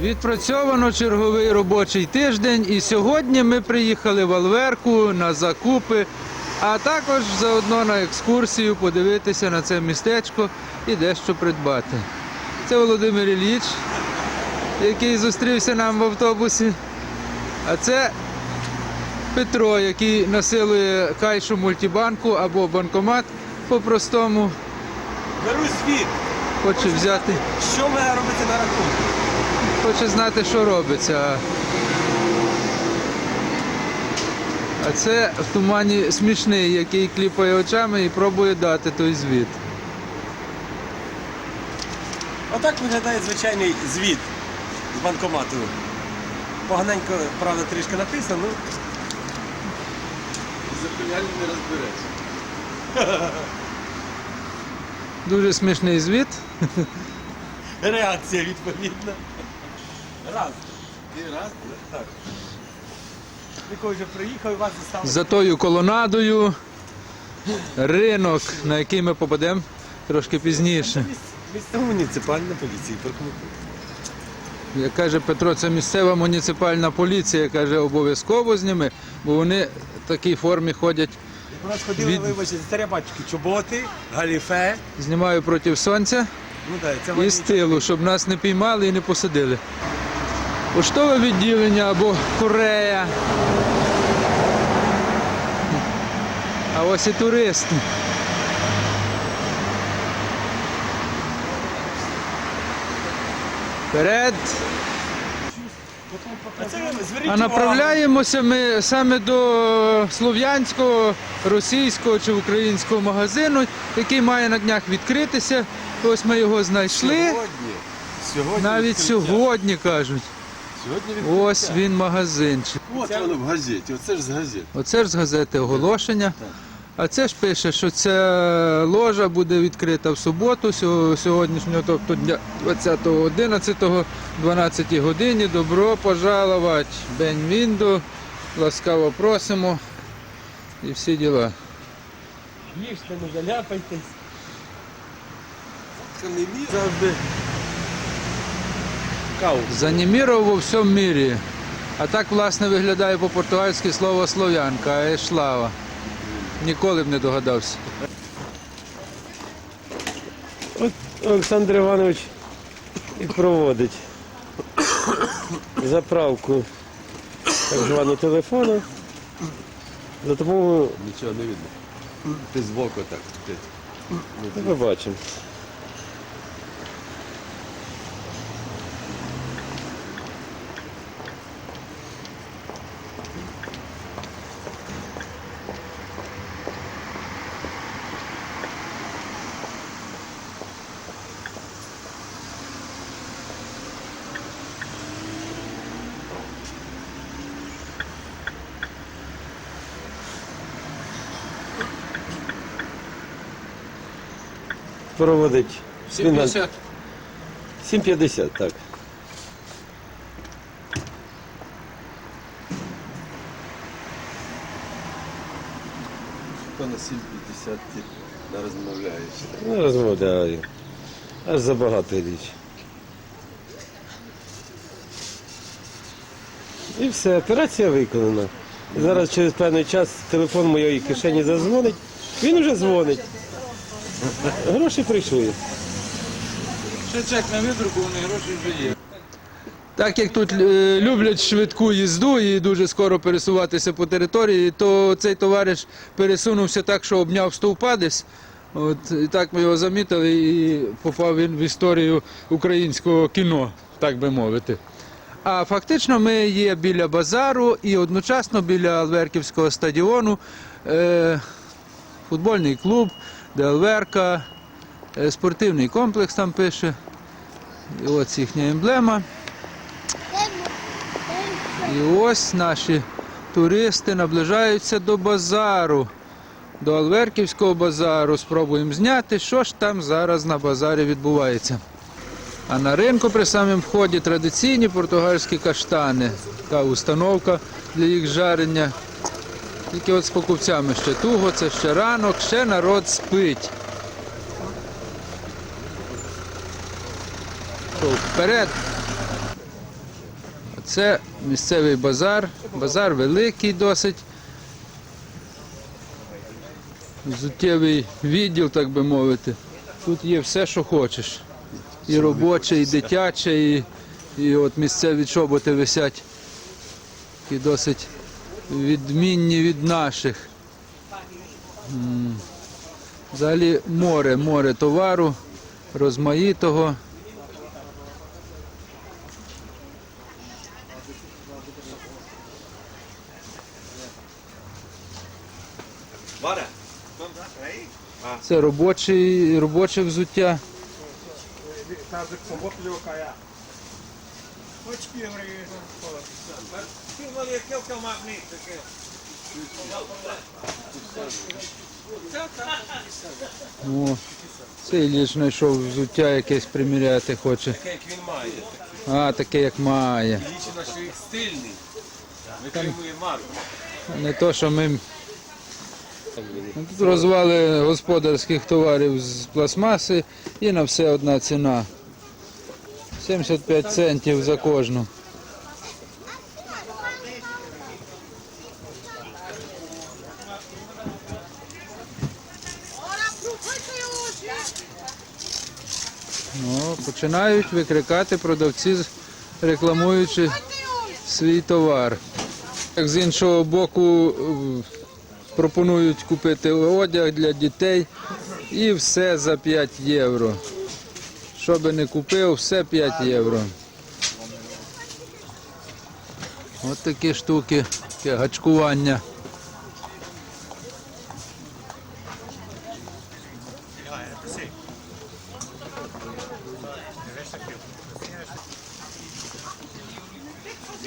Відпрацьовано черговий робочий тиждень, і сьогодні ми приїхали в Алверку на закупи, а також заодно на екскурсію подивитися на це містечко і дещо придбати. Це Володимир Ілліч, який зустрівся нам в автобусі. А це Петро, який насилує кайшу мультибанку або банкомат по-простому, Беру звіт. хоче взяти. Що має робити на рахунку? Хоче знати, що робиться. А це в тумані смішний, який кліпає очами і пробує дати той звіт. Отак виглядає звичайний звіт з банкомату. Поганенько, правда, трішки написано, ну. Запевняли не розберешся. Дуже смішний звіт. Реакція відповідна. Раз. Ти раз? Так. Ніколи вже приїхав і вас заставили. За тою колонадою ринок, на який ми попадемо трошки пізніше. Місце муніципальна поліція Перкмуку. Як каже Петро, це місцева муніципальна поліція, каже, обов'язково зніми, бо вони в такій формі ходять. У нас ходили, Від- вибачте, старі батьки, чоботи, галіфе. Знімаю проти сонця. Ну так, це і вони- стилу, щоб нас не піймали і не посадили. Поштове відділення або Корея. А ось і туристи. Вперед. А направляємося ми саме до слов'янського, російського чи українського магазину, який має на днях відкритися. Ось ми його знайшли. Сьогодні. Сьогодні Навіть відкриття. сьогодні кажуть. Сьогодні. Ось він магазинчик. От воно в газеті, оце ж з газети. Оце ж з газети оголошення. А це ж пише, що ця ложа буде відкрита в суботу, сьо- сьогоднішнього, тобто дня 20.11, 12 годині. Добро пожаловать, Бенмінду. Ласкаво просимо. І всі діла. Їжте, не заляпайтесь. Завжди. Кау. Заніміров во всьому мірі. А так, власне, виглядає по-португальськи слово слов'янка, а ешлава. Ніколи б не догадався. От Олександр Іванович і проводить заправку так званого телефону. За допомогою Нічого не видно. Ти збоку так. ми побачимо. Проводить. Він на- 7,50, так. Хто на 750 не розмовляє. Не розмовляю. Аж забагато річ. І все, операція виконана. Зараз через певний час телефон моєї кишені зазвонить. Він вже дзвонить. Гроші прийшли. Ще чек на видруку, вони гроші вже є. Так як тут е, люблять швидку їзду і дуже скоро пересуватися по території, то цей товариш пересунувся так, що обняв стовпа десь. От, і так ми його замітили і попав він в історію українського кіно, так би мовити. А фактично ми є біля базару і одночасно біля Алверківського стадіону е, футбольний клуб, де Алверка, е, спортивний комплекс там пише. І ось їхня емблема. І ось наші туристи наближаються до базару, до Алверківського базару. Спробуємо зняти, що ж там зараз на базарі відбувається. А на ринку при самому вході традиційні португальські каштани. Така установка для їх жарення. Тільки от з покупцями ще туго, це ще ранок, ще народ спить. Вперед. Це місцевий базар. Базар великий досить. Взуттєвий відділ, так би мовити. Тут є все, що хочеш. І робоче, і дитяче, і, і от місцеві чоботи висять. Які досить відмінні від наших. Взагалі море, море товару, розмаїтого. Це робочий, робоче взуття. О, цей ліж знайшов взуття якесь приміряти хоче. Таке, як він має. А, таке як має. Лічено, що їх стильний. Витримує марку. Не то, що ми. Ну, Тут розвали господарських товарів з пластмаси і на все одна ціна. 75 центів за кожну. Ну, починають викрикати продавці, рекламуючи свій товар. Як з іншого боку пропонують купити одяг для дітей і все за 5 євро. Що би не купив, все 5 євро. От такі штуки, таке гачкування.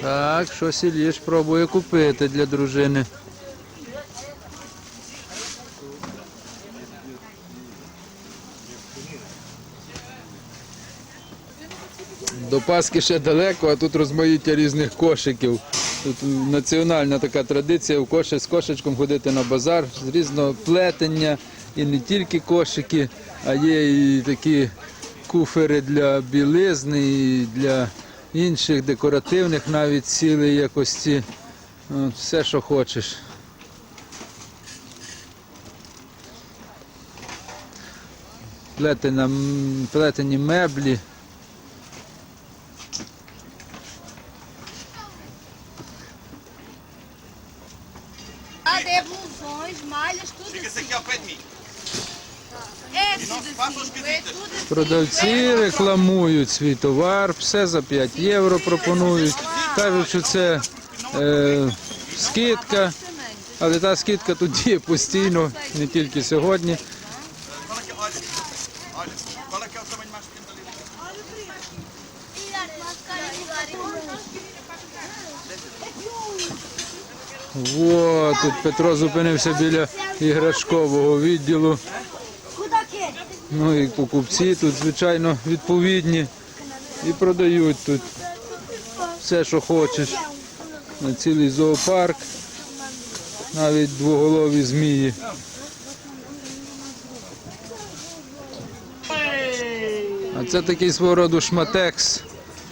Так, щось Іліш пробує купити для дружини. До Пасхи ще далеко, а тут розмаїття різних кошиків. Тут національна така традиція в кошик з кошечком ходити на базар з різного плетення і не тільки кошики, а є і такі куфери для білизни, і для інших декоративних навіть цілої якості. От, все, що хочеш. Плетена, м, плетені меблі. Продавці рекламують свій товар, все за 5 євро пропонують. Кажуть, що це е, скидка, але та скидка тут діє постійно, не тільки сьогодні. Во, тут Петро зупинився біля іграшкового відділу. Ну і покупці тут, звичайно, відповідні і продають тут все, що хочеш. На цілий зоопарк, навіть двоголові змії. А це такий свого роду шматекс.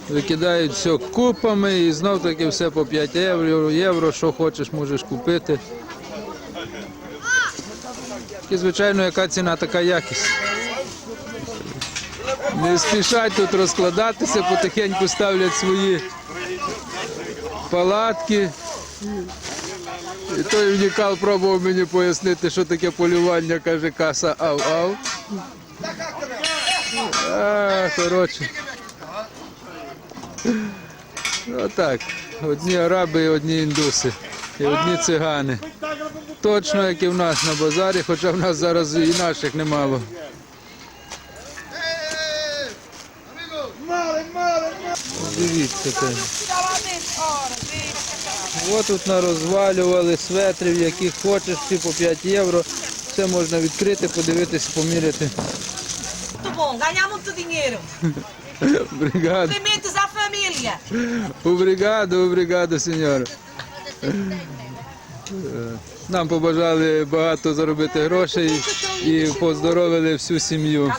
Викидають все купами і знов таки все по 5 євро, євро, що хочеш, можеш купити. І, звичайно, яка ціна, така якість. Не спішать тут розкладатися, потихеньку ставлять свої палатки. І той унікал пробував мені пояснити, що таке полювання, каже каса ав-ав. Коротше. Отак. Одні араби і одні індуси. І одні цигани. Точно, як і в нас на базарі, хоча в нас зараз і наших немало. Дивіться це. От тут нарозвалювали светрів, яких хочеш, всі по 5 євро. Все можна відкрити, подивитися, поміряти. Бригада. Обригадо, обригадо, сеньора. Нам побажали багато заробити грошей і поздоровили всю сім'ю.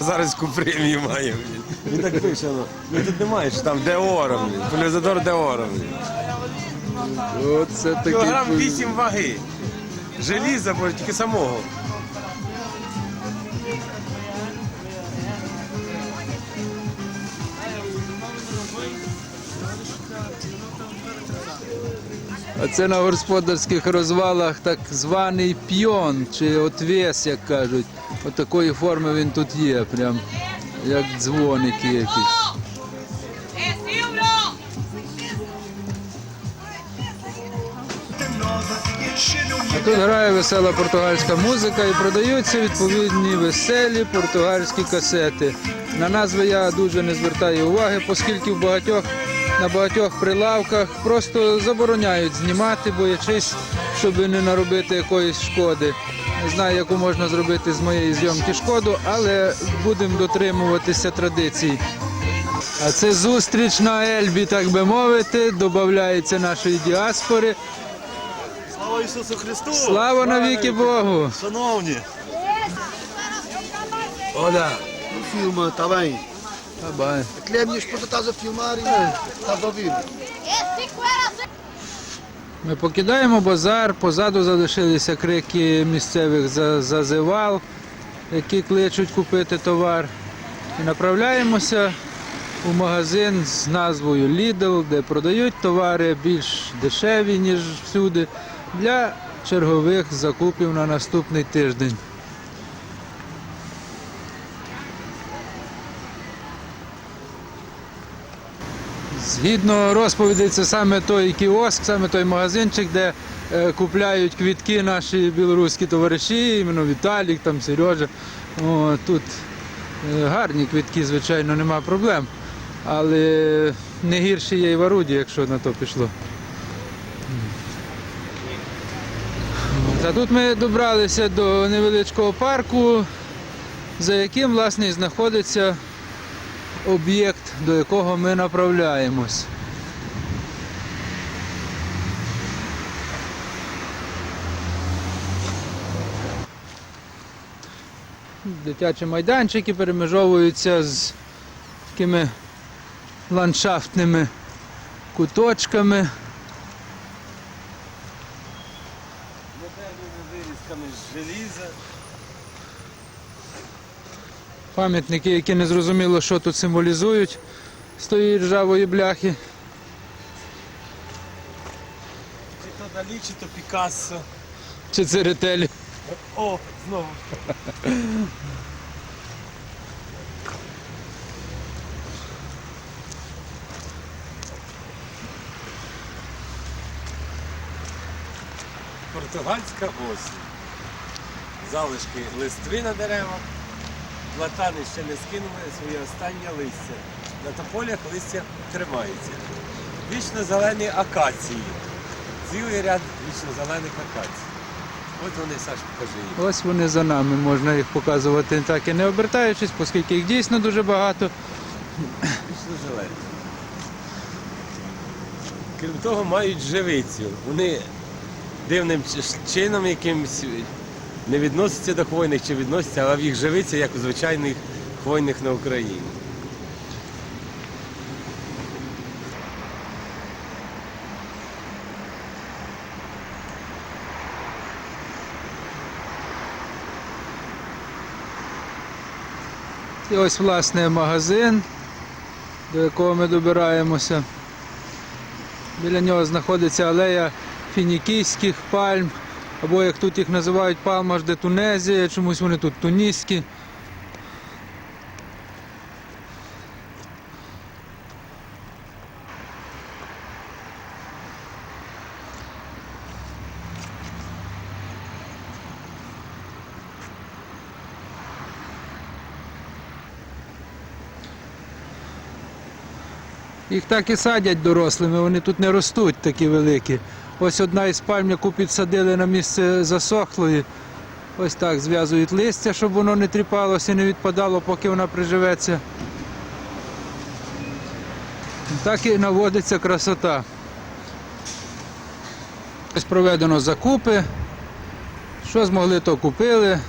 Зараз премію маю. Він так пише, ну. Ну тут немає, що там де оро, полізадор де оро. Оце такий. Кілограм вісім 8 ваги. Желіза, бо тільки самого. А це на господарських розвалах так званий п'йон чи отвес, як кажуть. Отакої форми він тут є, прям як дзвоники якісь. А тут грає весела португальська музика і продаються відповідні веселі португальські касети. На назви я дуже не звертаю уваги, оскільки в багатьох на багатьох прилавках просто забороняють знімати, боячись, щоб не наробити якоїсь шкоди. Не знаю, яку можна зробити з моєї зйомки шкоду, але будемо дотримуватися традицій. А це зустріч на Ельбі, так би мовити, додається нашої діаспори. Слава Ісусу Христу! Слава навіки Богу! Шановні! Filme, está bem? Tá bem. Minha esposa, estás a filmar e estás a ouvir. Ми покидаємо базар, позаду залишилися крики місцевих зазивал, які кличуть купити товар. І направляємося у магазин з назвою Lidl, де продають товари більш дешеві, ніж всюди, для чергових закупів на наступний тиждень. Згідно розповідей, це саме той кіоск, саме той магазинчик, де е, купляють квітки наші білоруські товариші, іменно Віталік, там Сережа. О, тут е, гарні квітки, звичайно, нема проблем. Але не гірші є і в Аруді, якщо на то пішло. Та тут ми добралися до невеличкого парку, за яким власне знаходиться об'єкт, до якого ми направляємось. Дитячі майданчики перемежовуються з такими ландшафтними куточками. Модерними вирізками з желіза. Пам'ятники, які не зрозуміло, що тут символізують з тої ржавої бляхи. Чи то Далі, чи то Пікассо. Чи це ретелі? О, знову. Португальська осінь. Залишки листви на деревах. Платани ще не скинули своє останнє листя. На тополях листя тримається. Вічно зелені акації. Цілий ряд вічно зелених акацій. От вони, Саш, покажи їх. Ось вони за нами, можна їх показувати так і не обертаючись, оскільки їх дійсно дуже багато. Вічно зелені. Крім того, мають живицю. Вони дивним чином якимось не відносяться до хвойних чи відносяться, але в їх живиця, як у звичайних хвойних на Україні. І ось власне магазин, до якого ми добираємося. Біля нього знаходиться алея фінікійських пальм, або як тут їх називають палмаш де Тунезія, чомусь вони тут туніські. Їх так і садять дорослими, вони тут не ростуть такі великі. Ось одна із пальм, яку підсадили на місце засохлої. Ось так зв'язують листя, щоб воно не тріпалося і не відпадало, поки вона приживеться. Так і наводиться красота. Ось проведено закупи. Що змогли, то купили.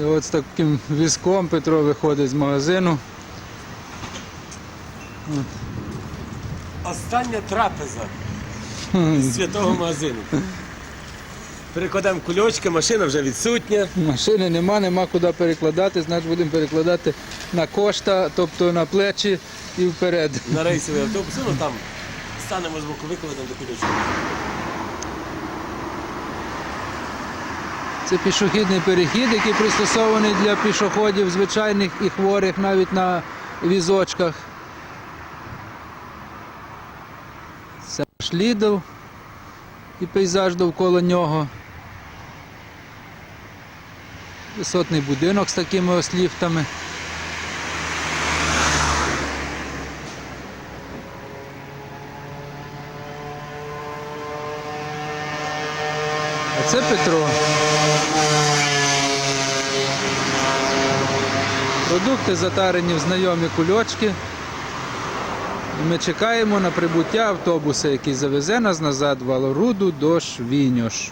І от з таким візком Петро виходить з магазину. Остання трапеза з святого магазину. Перекладаємо кульочки, машина вже відсутня. Машини нема, нема куди перекладати, значить будемо перекладати на кошта, тобто на плечі і вперед. На рейсовий автобус, ну там станемо з боку викладемо до кульочки. Це пішохідний перехід, який пристосований для пішоходів звичайних і хворих навіть на візочках. Це Лідл і пейзаж довкола нього. Висотний будинок з такими ось ліфтами. А це Петро. Продукти затарені в знайомі кульочки. Ми чекаємо на прибуття автобуса, який завезе нас назад в Алоруду до Швіньош.